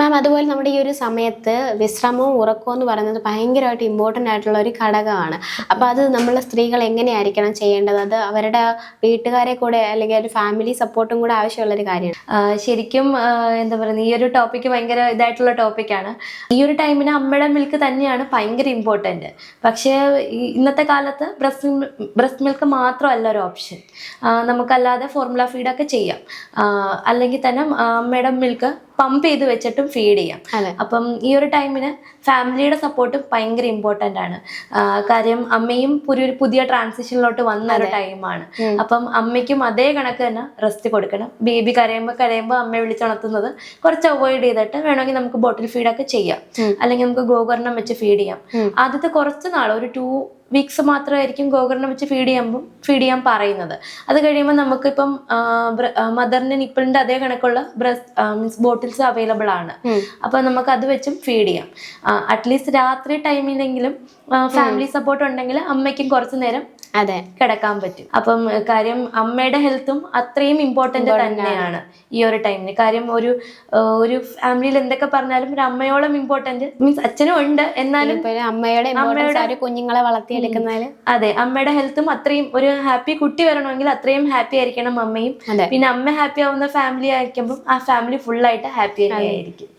മാം അതുപോലെ നമ്മുടെ ഈ ഒരു സമയത്ത് വിശ്രമവും ഉറക്കവും എന്ന് പറയുന്നത് ഭയങ്കരമായിട്ട് ഇമ്പോർട്ടന്റ് ആയിട്ടുള്ള ഒരു ഘടകമാണ്. അപ്പോൾ അത് നമ്മൾ സ്ത്രീകൾ എങ്ങനെയായിരിക്കണം ചെയ്യേണ്ടത്? അത് അവരുടെ വീട്ടുകാരെ കൂടെ അല്ലെങ്കിൽ ഒരു ഫാമിലി സപ്പോർട്ടും കൂടെ ആവശ്യമുള്ള ഒരു കാര്യമാണ്. ശരിക്കും എന്താ പറയുക ഈ ഒരു ടോപ്പിക്ക് ഭയങ്കര ഇതായിട്ടുള്ള ടോപ്പിക്കാണ് ഈ ഒരു ടൈമിന് അമ്മയുടെ മിൽക്ക് തന്നെയാണ് ഭയങ്കര ഇമ്പോർട്ടന്റ് പക്ഷേ ഇന്നത്തെ കാലത്ത് ബ്രസ്റ്റ് ബ്രസ്റ്റ് മിൽക്ക് മാത്രമല്ല ഒരു ഓപ്ഷൻ നമുക്കല്ലാതെ ഫോർമുല ഫീഡൊക്കെ ചെയ്യാം. അല്ലെങ്കിൽ തന്നെ അമ്മയുടെ മിൽക്ക് പമ്പ് ചെയ്ത് വെച്ചിട്ടും ഫീഡ് ചെയ്യാം. അപ്പം ഈ ഒരു ടൈമിന് ഫാമിലിയുടെ സപ്പോർട്ട് ഭയങ്കര ഇമ്പോർട്ടന്റ് ആണ്. കാര്യം അമ്മയും ഒരു പുതിയ ട്രാൻസിഷനിലോട്ട് വന്ന ഒരു ടൈമാണ് അപ്പം അമ്മയ്ക്കും അതേ കണക്ക് തന്നെ റെസ്റ്റ് കൊടുക്കണം. ബേബി കരയുമ്പോൾ കരയുമ്പോൾ അമ്മയെ വിളിച്ചുണർത്തുന്നത് കുറച്ച് അവോയ്ഡ് ചെയ്തിട്ട് വേണമെങ്കിൽ നമുക്ക് ബോട്ടിൽ ഫീഡൊക്കെ ചെയ്യാം. അല്ലെങ്കിൽ നമുക്ക് ഗോകർണം വെച്ച് ഫീഡ് ചെയ്യാം. ആദ്യത്തെ കുറച്ച് നാൾ ഒരു ടു വീക്സ് മാത്രമായിരിക്കും ഗോകർണ വെച്ച് ഫീഡ് ചെയ്യുമ്പം ഫീഡ് ചെയ്യാൻ പറയുന്നത്. അത് കഴിയുമ്പോൾ നമുക്കിപ്പം മദറിന് നിപ്പിളിന്റെ അതേ കണക്കുള്ള ബ്രസ് മീൻസ് ബോട്ടിൽസ് അവൈലബിൾ ആണ്. അപ്പൊ നമുക്ക് അത് വെച്ചും ഫീഡ് ചെയ്യാം. അറ്റ്ലീസ്റ്റ് രാത്രി ടൈമിലെങ്കിലും ഫാമിലി സപ്പോർട്ട് ഉണ്ടെങ്കിൽ അമ്മയ്ക്കും കുറച്ച് നേരം അതെ. കിടക്കാൻ പറ്റും. അപ്പം കാര്യം അമ്മയുടെ ഹെൽത്തും അത്രയും ഇമ്പോർട്ടന്റ് തന്നെയാണ് ഈ ഒരു ടൈമിന് കാര്യം ഒരു ഒരു ഫാമിലിയിൽ എന്തൊക്കെ പറഞ്ഞാലും ഒരു അമ്മയോളം ഇമ്പോർട്ടന്റ് മീൻസ് അച്ഛനും ഉണ്ട്. എന്നാലും അമ്മയുടെ അമ്മയുടെ കുഞ്ഞുങ്ങളെ വളർത്തിയെടുക്കുന്നതിൽ അതെ. അമ്മയുടെ ഹെൽത്തും അത്രയും ഒരു ഹാപ്പി കുട്ടി വരണമെങ്കിൽ അത്രയും ഹാപ്പി ആയിരിക്കണം അമ്മയും. പിന്നെ അമ്മ ഹാപ്പി ആവുന്ന ഫാമിലി ആയിരിക്കുമ്പോൾ ആ ഫാമിലി ഫുൾ ആയിട്ട് ഹാപ്പി ആയിരിക്കും.